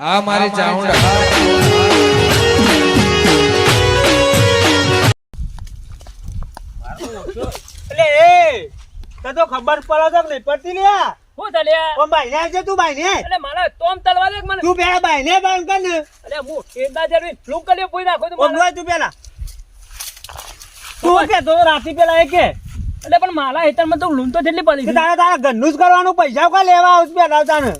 આ મારી ચાઉંડા એટલે એ તને તો ખબર પડે છે નહીં? પડતી લે હું ચાલ્યા ભાઈ આવજે તું ભાઈને એટલે મારા તોમ તલવા દે મને? તું પેલા ભાઈને બંધ કર ને. એટલે હું ટેડા જરવી ફ્લુક કર્યો પોઈ નાખો તો મારા- તું પેલા. તું કે તો રાતી પેલા એ કે. એટલે પણ મારા હેતરમાં તો લૂન તો જેટલી પડી તારા તારા ઘરનું જ કરવાનું પૈસા કા લેવા આવશે પેલા તાને?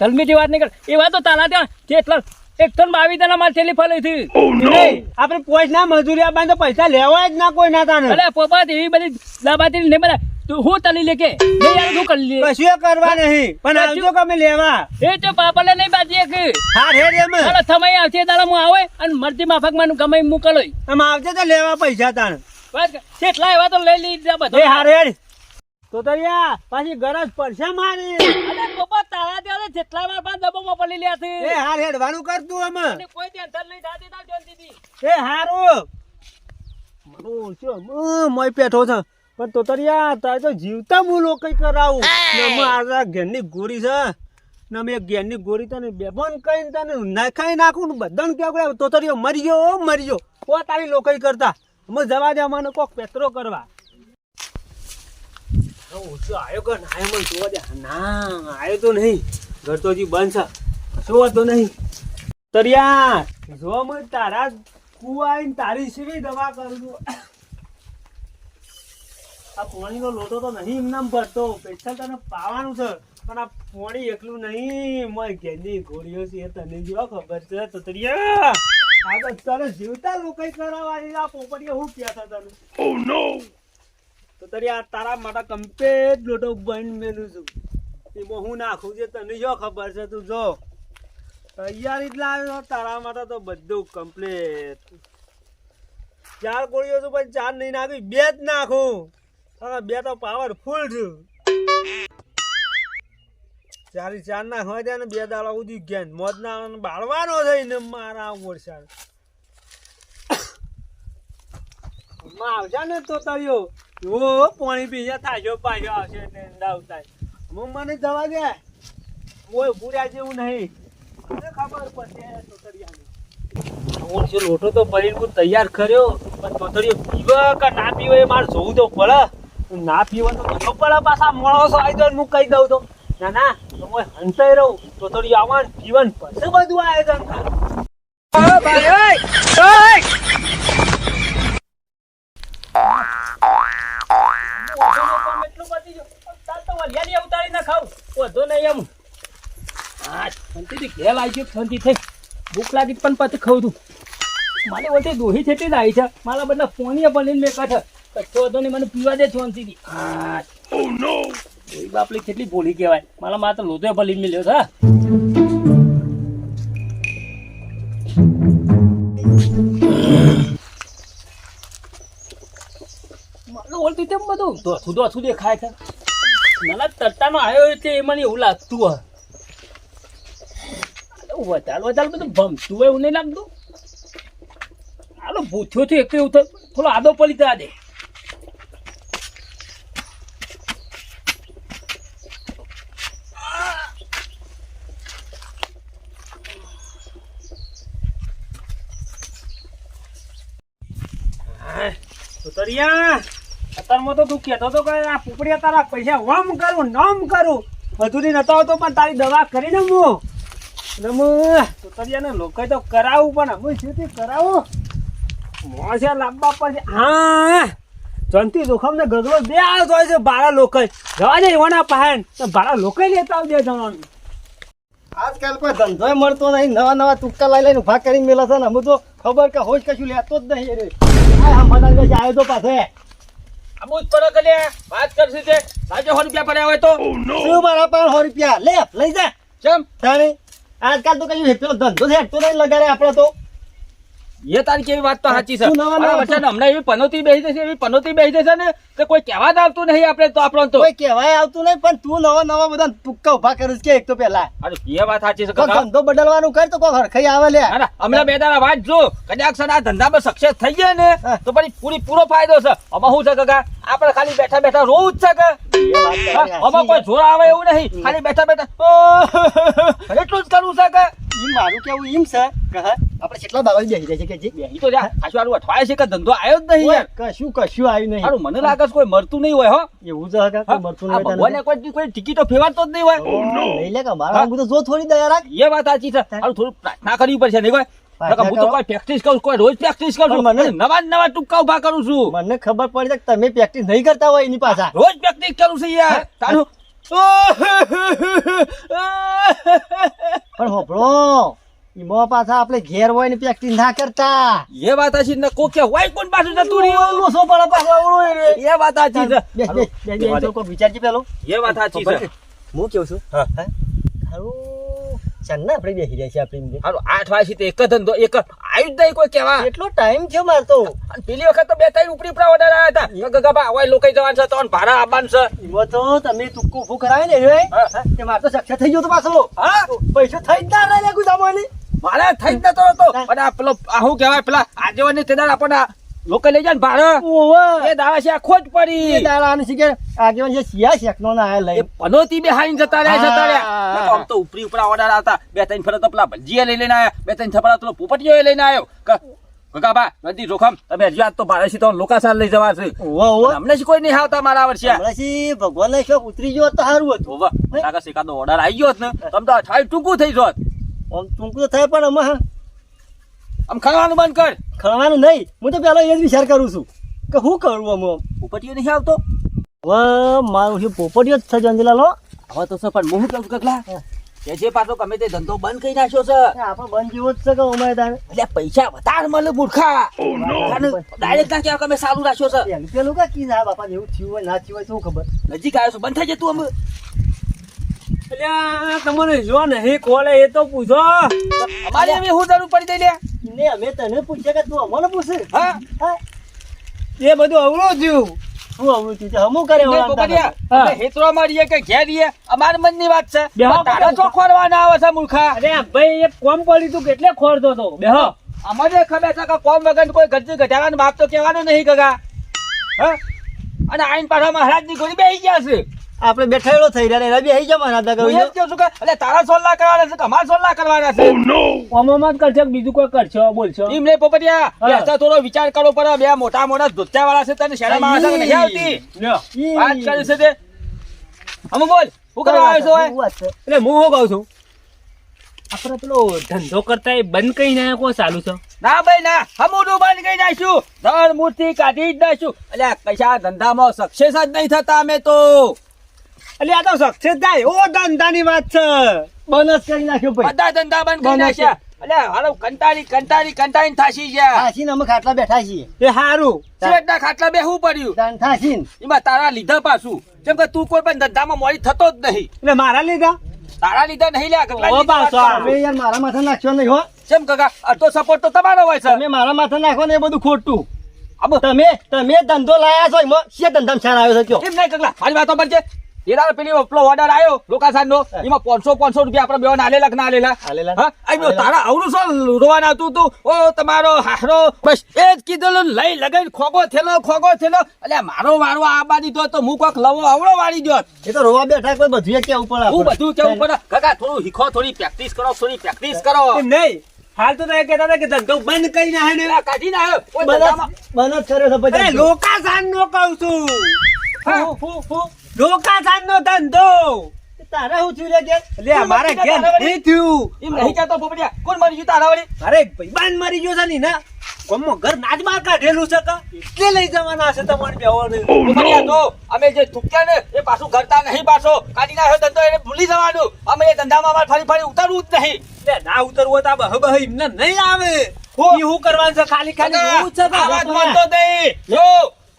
જલ્મીથી વાત નહીં કર એ વાત તો તારા ત્યાં જેટલા એક ટન બાવી તને મારે છેલ્લી ફળી હતી. નહીં, આપણે પોઈન્ટ ના મજૂરી આપવાની તો પૈસા લેવા જ ના કોઈ ના તાને. અરે પપ્પા એવી બધી દાબાતી નહીં બધા તું હું તલી લે કે? નહીં યાર તું કરી લે કશું કરવા નહીં પણ આવજો કમે લેવા. એ તો પાપલે નહીં બાજી કે હા રે રે મે અરે સમય આવશે તારા હું આવે અને મરજી માફકમાં ગમે મુકલોય આમ આવજે તો લેવા પૈસા તાને બસ કર. કેટલા એવા તો લઈ લીધા બધા. એ હા રે તો તરિયા પાછી ગરજ પડશે મારી. અરે પપ્પા તારા ત્યારે જેટલા વાર પણ દબામાં પડી લ્યા છે. એ હાર હેડવાનું કરતું અમે અને કોઈ ટેન્શન નહીં થાતી તાર જોનતીથી. એ હારું. મારું શું મ- મોય પેઠો છે. પણ તો તરિયા તારે તો જીવતા હું લોકો કરાવું. ને અમે આ ઘેરની ગોરી છે. ને મેં ઘેરની ગોરી તને બેભાન કહીને તને નાખાઈ નાખું ને બધાને કેવું તો તરિયો મરી ગયો મરી ગયો. ઓ તારી લોકો કરતા. અમે જવા દે અમને કોક પેતરો કરવા. જોવા તારા તારી લોટો તો નહીં ભરતો. પૈસા તને પાવાનું છે. પણ આ પોણી એકલું નહીં. મોય ઘેરની ઘોડીઓ છે એ તને જો ખબર છે. તો તરિયા, આ તો તને જીવતા લોકો કરાવવાની. આ પોપડીએ હું કહેતા તને? તો તરિયા તારા માટે કમ્પ્લેટ લોટો બંધ મેલું છું. એમાં હું નાખું છે તને જો ખબર છે તું જો. તૈયારી જ લાવ્યો તારા માટે તો બધું કમ્પ્લીટ ચાર ગોળીઓ છું પણ ચાર નહીં નાખી બે જ નાખું. હા, બે તો પાવરફુલ છું. ચારી ચાર ના હોય ને બે દાડા ઉધી ગયા મોજ ના બાળવાનો થઈને મારા વરસાદ આવશે ને તો તળિયો પાણી પી જા થાજો પાછો આવશે હું મને જવા દે. કોઈ પૂર્યા જેવું નહીં. મને ખબર પડશે લોટો તો ભરીને હું તૈયાર કર્યો પણ ચોથડીઓ પીવે કે ના પીવે એ મારે જોવું તો પડે. ના પીવે તો કશો પડે પાછા મોણસો આવી જાય હું કહી દઉં તો. ના ના તો હું હંસાઈ રહું. ચોથડીઓ આવવાનું પીવાનું પછી બધું આયોજન એટલું ઘેર આવી ગયો, શાંતિ થઈ. ભૂખ લાગી પણ પછી ખાઉં છું. મારે વચ્ચે દોહી છેટી આવી છે મારા બધા પોણીએ બનીને મેં કાઢે કચ્છો હતો ને મને પીવા દે શાંતિથી. હા. દોહી બાપલી કેટલી ભોળી કહેવાય. મારા માત્ર લોધો ભલી મેલ્યો છે મારું ઓલતું તેમ બધું? દોથું દોથું દેખાય છે. નાના તરતાનો આવ્યો છે એ મને એવું લાગતું હોય. વધારે વધારે બધું ભમતું એવું નહીં લાગતું. હાલો, ભૂથ્યો એક એવું થયું. થોડો આદો પડી તા દે. તો તું કહેતો તારા પૈસા વમ કરું, નમ કરું. બધું નતો આવતો, પણ તારી દવા કરીને હું તોતરિયાને લોકો તો કરાવું પણ અમે શું કરાવું. મોસે લાંબા પછી હા. જંતી જોખમ ને ગગલો બે આવતો હોય છે બારા લોકો જવા દે એવાના પહાડ તો બારા લોકો લેતા આવજે જવાનું. આજકાલ કોઈ ધંધોય મળતો નહીં. નવા નવા તુક્કા લઈ લઈને ઊભા કરીને મેલા છે ને અમે તો ખબર કે હોશ કશું લેતો જ નહીં રે હમણાં આવ્યો તો પાછો આબુ જ પડો કે વાત કરશું તે. સાજો સો રૂપિયા પડ્યા હોય તો. શું મારા પાંચ સો રૂપિયા? લે લઈ જા. ચમ. આજકાલ તો કઈ પેલો ધંધો છે હેઠતો નહીં લગાડે આપણે તો. એ તારી કેવી વાત તો સાચી છે. તું હમણાં એવી પનોતી બેસી જશે એવી પનોતી બેસી જશે ને તો કોઈ કહેવા જ આવતું નહીં આપણે તો આપણો તો. કોઈ કહેવાય આવતું નહીં પણ તું નવા નવા બધા ટુક્કા ઊભા કરું કે એક તો પેલા અરે એ વાત સાચી છે ધંધો બદલવાનું કર તો કોઈ હરખાઈ આવે લે. હમણાં બે દાડા વાત જો. કદાચ આ ધંધામાં સક્સેસ થઈ જાય ને તો પછી પૂરી પૂરો ફાયદો છે. આમાં શું છે કાકા? આપણે ખાલી બેઠા બેઠા રોવું જ છે કે? આમાં કોઈ જોર આવે એવું નહીં. ખાલી બેઠા બેઠા એટલું જ છે કે? કેવું એમ છે કે હા, આપણે કેટલા દાડા બેસી રહ્યા છે કે જે? બેહી તો જા આશું આરું અઠવાય છે કે ધંધો આવ્યો જ નહીં યાર. કશું કશું આવ્યું નહીં. સારું મને લાગે છે કોઈ મરતું નહીં હોય હો. એવું છે કે કોઈ મરતું નહીં હોય ભગવાને કોઈ કોઈ ટિકિટો ફેવાતો જ નહીં હોય. નહીં લે કે મારા હું. તો જો થોડી દયા રાખ. એ વાત સાચી છે. સારું થોડું પ્રાર્થના કરવી પડશે નહીં કોઈ હું તો કોઈ પ્રેક્ટિસ કરું કોઈ રોજ પ્રેક્ટિસ કરું છું મને- નવા નવા ટૂંકા ઊભા કરું છું. મને ખબર પડી કે તમે પ્રેક્ટિસ નહીં કરતા હોય એની પાછા. રોજ પ્રેક્ટિસ કરું છું યાર. તારું? પણ હોભળો એમાં પાછા આપણે ઘેર હોય ને પ્રેક્ટિસ ના કરતા. એ વાત સાચી ને કોકે હોય કોણ પાછું જતું રહ્યું? લોસો પડે પાછો આવડો એ વાત છે બે બે બે બે તો કોઈ વિચારજે પેલો. એ વાત સાચી છે હું કેવું છું? હા. હા? હારું. ચાલ ને આપણે બેસી જાય છે આપણે. હારું આઠ વાગે એક જ ધંધો એક જ આવ્યું જ નહીં કોઈ કહેવા. એટલો ટાઈમ છે માર તો. પેલી વખત તો બે ત્રણ ઉપરી ઉપરા ઓર્ડર આવ્યા હતા. ગગા ગગાભા આવા લોકો જવાનું છે તો ભાડા આવવાનું છે. એવો તો તમે તુક્કો ઉભું કરાવે ને એ તે માર તો સક્ષમ થઈ ગયો તો પાછો. હા. પૈસો થઈ જ ના રહે ગુદામાની. મારે થઈ જ નતો હતો અને આ પેલો આ શું કહેવાય પેલા આજે તે દાડ આપણને લોકો લઈ જાય ભાડે. ઓવે. એ દાડા છે આ પડી. એ પડી દાડાની શીખે આગેવાન જે સિયા શેકનો ના આયા લઈ પનોતી બે હાઈન જતા રહ્યા જતા રહ્યા. આમ તો ઉપરી ઉપરા ઓર્ડર આવતા બે ત્રણ ફરત પેલા ભજીયા લઈ લઈને આવ્યા. બે ત્રણ થપડા પેલો પોપટીઓ લઈને આવ્યો. ગગાબા નદી જોખમ તમે હજી આજ તો છે તો લોકાસાર લઈ જવા છે. અમને કોઈ નહીં આવતા મારા વર્ષે. ભગવાન ને શોખ ઉતરી ગયો તો સારું હતું. લાગે છે ઓર્ડર આવી ગયો ને તમ તો અઠવાડિયું ટૂંકું થઈ જોત ટૂંકું થાય પણ આમાં આમ ખાવાનું બંધ કર. ખાવાનું નહીં. હું તો પેલા એ જ વિચાર કરું છું કે શું કરું આમ આમ. પોપટીયો નહીં આવતો. હવે મારું શું પોપટીઓ જ છે જંજલાલો હવે તો સર પણ હું કહું છું કકલા કે જે પાછો ગમે તે ધંધો બંધ કરી નાખ્યો છે. આપણે બંધ જેવો જ છે કે અમારે તારે? એટલે પૈસા વધારે મળે મૂર્ખા. ડાયરેક્ટ ના કહેવાય અમે સારું રાખ્યો છે. પેલું કે કા કી સાહેબ બાપા એવું થયું હોય ના થયું હોય શું ખબર? નજીક આવ્યો છે બંધ થઈ જતું અમે અલ્યા તમને જો નહીં ખોલે એ તો પૂછો. અમારે એમ શું જરૂર પડી દઈ લે. ને અમે તને પૂછે કે તું અમને પૂછે? હા. હા. એ બધું અવળું થયું. શું આવું થયું? હમું કરે કે ઘેર રહીએ. મનની વાત છે. તારા. ચોખવડવાના આવે છે મૂર્ખા? અરે ભાઈ એ કોમ પડી તું કેટલે ખોરતો તો બેહો. અમારે ખબર છે કે કોમ વગર કોઈ ગજ્જી ગઢાવાનું બાપ તો કહેવાનું નહીં ગગા. હા? અને આઈન પાછા મહારાજની ગોળી બેસી ગયા છે. આપણે બેઠેલો થઈ રહ્યા ને રબી આવી જા મારા દાદા હું એમ કહું છું કે એટલે તારા સોલ્લા કરવાના છે કે અમારા સોલ્લા કરવાના છે? કોમમાં જ કરશો બીજું કોઈ કરશો? બોલશો એમ નહીં પોપટિયા. બેસતા થોડો વિચાર કરો પડે. બે મોટા મોટા ધોત્યા વાળા છે તને શરમ આવે છે કે નહીં આવતી. વાત કરે છે તે. અમુ બોલ હું કરવા આવ્યો છો? એટલે હું હું કહું છું? આપણે પેલો ધંધો કરતા એ બંધ કઈ ના કો ચાલુ છે? ના ભાઈ ના. હમુડું બંધ કરી નાખ્યું. ધન મૂર્તિ કાઢી જ નાખ્યું. એટલે પૈસા ધંધામાં સક્સેસ જ નહીં થતા અમે તો. એટલે આ તો સક્સેસ થાય ઓ ધંધાની વાત છે. જ કરી નાખ્યો ભાઈ. બધા ધંધા બંધ કરી નાખ્યા. એટલે હાલો કંટાળી કંટાળી કંટાળી થાશી છે થાશીને અમે ખાટલા બેઠા છીએ. એ સારું શેઠના ખાટલા બેહવું પડ્યું. થાશીને. એમાં તારા લીધા પાછું. કેમ કે તું કોઈ પણ ધંધામાં મોડી થતો જ નહીં. એટલે મારા લીધા? તારા લીધા નહીં લ્યા ઓ પાછો. અમે યાર મારા માથે નાખ્યો નહીં હો. કેમ કાકા અડધો સપોર્ટ તો તમારો હોય છે. તમે મારા માથે નાખો ને એ બધું ખોટું. તમે તમે ધંધો લાયા છો એમાં. શે ધંધામાં સારા આવ્યો છે એમ નહીં કકલા મારી વાતો પર છે એ દાડો પેલી ઓપલો ઓર્ડર આવ્યો લોકાસાન નો એમાં પાંચસો પાંચસો રૂપિયા આપણે બેવા આલેલા કે ના આલેલા? આલેલા. તારા અવરું શું રોવાના હતું તું? ઓ તમારો હારો બસ એ જ કીધેલું લઈ લગન ખોગો થેલો ખોગો થેલો. એટલે મારો વારો આ બાજી દો તો હું કોક લવો આવડો વાળી દો એ તો રોવા બેઠા કોઈ બધું કેવું પડે હું બધું કેવું પડે કાકા થોડું શીખો થોડી પ્રેક્ટિસ કરો થોડી પ્રેક્ટિસ કરો. નહીં. હાલ તો તમે કહેતા હતા કે ધંધો બંધ કરી નાખે ને. કાઢી કોઈ બંધ કર્યો. લોકાસાન નો કહું છું. હા. ફુ, ફુ, લોકાસાન નો ધંધો તારા હું થયું લે કે? લે અમારા ઘેર નહીં થયું. એમ નહીં કહેતો પોપડિયા કોણ મરી ગયું તારા વળી અરે ભાઈબાન મરી ગયો છે ને ના કોમો ઘર નાચ બાર કાઢેલું છે કા? એટલે લઈ જવાના છે તમારે બેવાને પોપડિયા તો અમે જે થૂક્યા ને એ પાછું કરતા નહીં પાછો. કાઢી નાખ્યો ધંધો એને ભૂલી જવાનું. અમે એ ધંધામાં અમારે ફરી ફરી ઉતરવું જ નહીં. લે ના ઉતરવું તો આ બહ બહ એમને નહીં આવે. હો. ઈ હું કરવાનું છે? ખાલી ખાલી હું જ છે વાત નહીં. જો.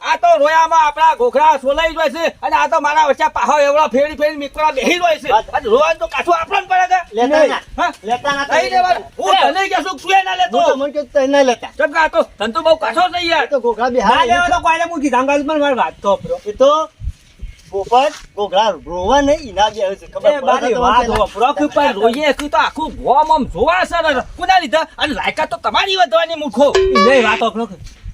આ તો રોયામાં આપણા ઘોઘરા સોલાઈ જાય છે અને આ તો મારા વચ્ચે પાહો એવડો ફેરી ફેરી મિત્રો બેહી જાય છે. અને રોવાનું તો કાઠું આપણને પડે છે. લેતા ના. હા? લેતા ના નહીં લેવાનું. હું તને કહેશું તું સુએ ના લેતો. હું તો મને કહ્યું તઈ ના લેતા. કેમ કે આ તો ધંધો બહુ કાઠો થઈ યાર. તો ઘોઘા ના બિહાર લેવા તો કોઈને મૂકી. ધાંગા પણ મારી વાત તો. એ તો પોપટ ગોગળા રોવા નહીં ઈના બે છે ખબર એ બારી વાત હોભળો કે પણ રોઈએ તું તો આખું ગોમ આમ જોવા સર કોના લીધા? અને લાયકાત તો તમારી વધવાની મૂર્ખો. નહીં વાત આપણો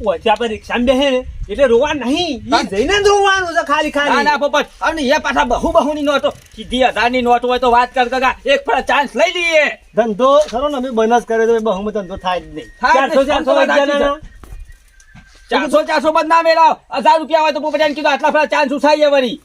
વચ્ચે આપણે રિક્ષામાં બેસે ને એટલે રોવા નહીં. ઈ જઈને જ રોવાનું છે ખાલી ના ખાલી. ના પોપટ અને એ પાછા બહુ બહુની નોટો સીધી હજારની નોટ હોય તો વાત કર કાકા. એક પર ચાન્સ લઈ લઈએ. ધંધો ખરો ને અમે બનસ કરે તો બહુ ધંધો થાય જ નહીં. ચારસો ચારસો. ચારસો ચારસો બદ ના મેળાવ. હજાર રૂપિયા હોય તો પોપટિયાને કીધું આટલા ફરા ચાન્સ ઉઠાઈએ વળી?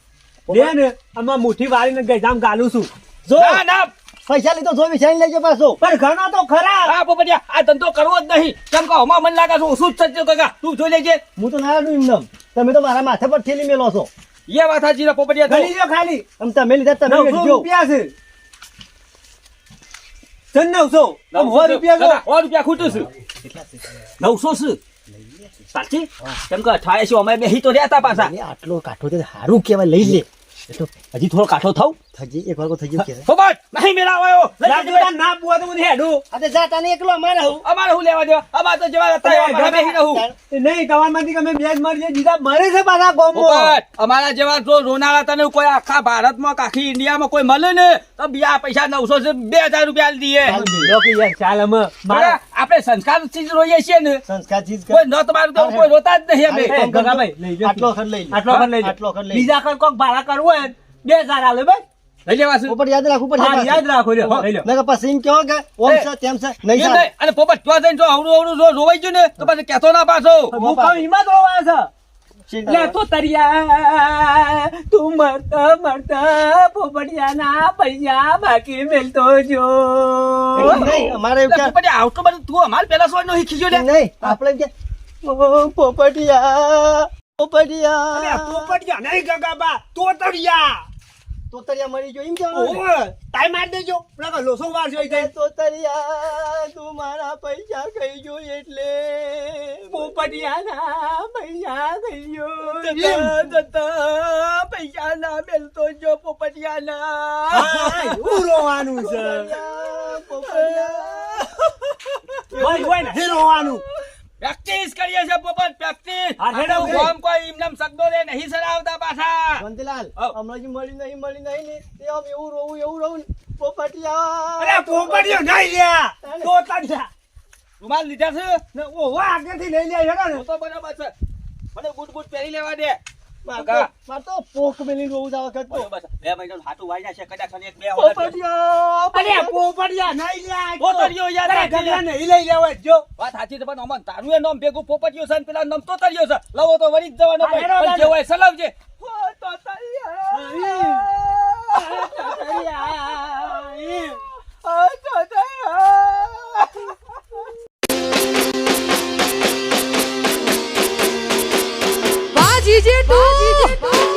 લે ને આમાં મુઠ્ઠી વાળીને ગજામ ગાલું છું. જો ના ના. પૈસા લીધો જો વિચારી લેજો પાછો. પણ ઘણા તો ખરા. આ પોપટિયા આ ધંધો કરવો જ નહીં. કેમ કે હમણાં મને લાગે છે ઓછું જ થશે કાકા? તું જોઈ લેજે. હું તો ના આડું એમનેમ તમે તો મારા માથે પર ઠેલી મેલો છો. એ વાત સાચી છે પોપટિયા. ગણી લ્યો ખાલી. આમ તમે લીધા તમે નવસો રૂપિયા છે. ચલ નવસો. આમ સો રૂપિયા સો રૂપિયા ખૂટું છે. નવસો છે સાચી? કેમ કે અઠાવીસો અમે બે તો રહ્યા હતા પાછા? આટલો કાઠો સારું કહેવાય, લઈ લે. એ તો હજી થોડો કાઠો થાવ થજી એક વાર થઈ ગયું કે. પોપટ નહીં લઈ ના જજો. ના બુઆ તો હું હેડું. અરે જાતા ને એકલો અમારે હું. અમારે શું લેવા દેવા? અમારે તો જવા હતા ઘરે બેસી રહું. નહીં તમારમાંથી અમે બેજ જ મરીએ દીધા મરે છે પાછા ગોમો અમારા જેવા જો રોનાળા તને કોઈ આખા ભારતમાં કે આખી ઇન્ડિયામાં કોઈ મળે ને તો બીજા પૈસા નવસો છે બે હજાર રૂપિયા આલી દઈએ. ચાલ અમે. મારા આપણે સંસ્કાર ચીજ રોઈએ છીએ ને. સંસ્કાર ચીજ કોઈ ન તમારું તો કોઈ રોતા જ નહીં અમે. ગગાભાઈ, લઈ લો. આટલો ખર લઈ આટલો ખર લઈ આટલો ખર લઈ બીજા ખર કોક ભાડા કરવું હોય બે હજાર આલે ભાઈ લઈ લેવા છે. યાદ રાખવું પડશે યાદ રાખો. લ્યો, લઈ લો. નકર પછી એમ કહો કે ઓમ છે તેમ છે. નહીં નહીં. અને પોપટ ત્યાં જઈને જો અવળું અવળું જો રોવાઈ ગયું ને તો પછી કહેતો ના પાછો. હું કહું એમાં જ છે? લે તો તરિયા તું મરતા મરતા પોપડિયાના પૈસા બાકી મેલતો જો. નહીં, અમારે એવું કે- પોપટ આવતો બધું તું અમારે પેલા સોય નો શીખી લે નહીં આપણે કે પોપટિયા પોપટિયા પોપટિયા. અરે ગગા નહીં ગગાબા તોતરિયા તોતરિયા મરી ગયો એમ કહેવાનું ને? ટાઈમ માર દેજો. પેલા લોસો વાર જોઈ જાય તોતરિયા તું મારા પૈસા કહી જો એટલે પોપડિયાના પૈસા ગયો. જતા પૈસા ના મેલતો જો પોપટિયા ના હું રોવાનું છે? પોપટિયા, પોપટિયા. રોવાનું. પ્રેક્ટિસ કરીએ છે પોપટ પ્રેક્ટિસ હેડો, આપણું કોઈ એમનેમ શબ્દો લે નહીં સરાવતા પાછા. વંદલાલ હઉ. હમણાં જે મળી નહીં મળી નહીં ને તે આમ એવું રોવું એવું રોવું. પોપટિયા. અરે પોપટિયો નહીં લ્યા. તોતરિયા રૂમાલ લીધા છે? ને ઓવા આગળથી લઈ લે હેડો ને. તો તો બરાબર છે. મને બૂટ બૂટ પહેરી લેવા દે. માર તો પોક વાત સાચી છે પણ અમન તારું એ નામ ભેગું પોપડિયો છે પેલા નામ તો તરિયો છે. લવો તો વળી જવાનો સલામ છે 姐姐多，姐姐多。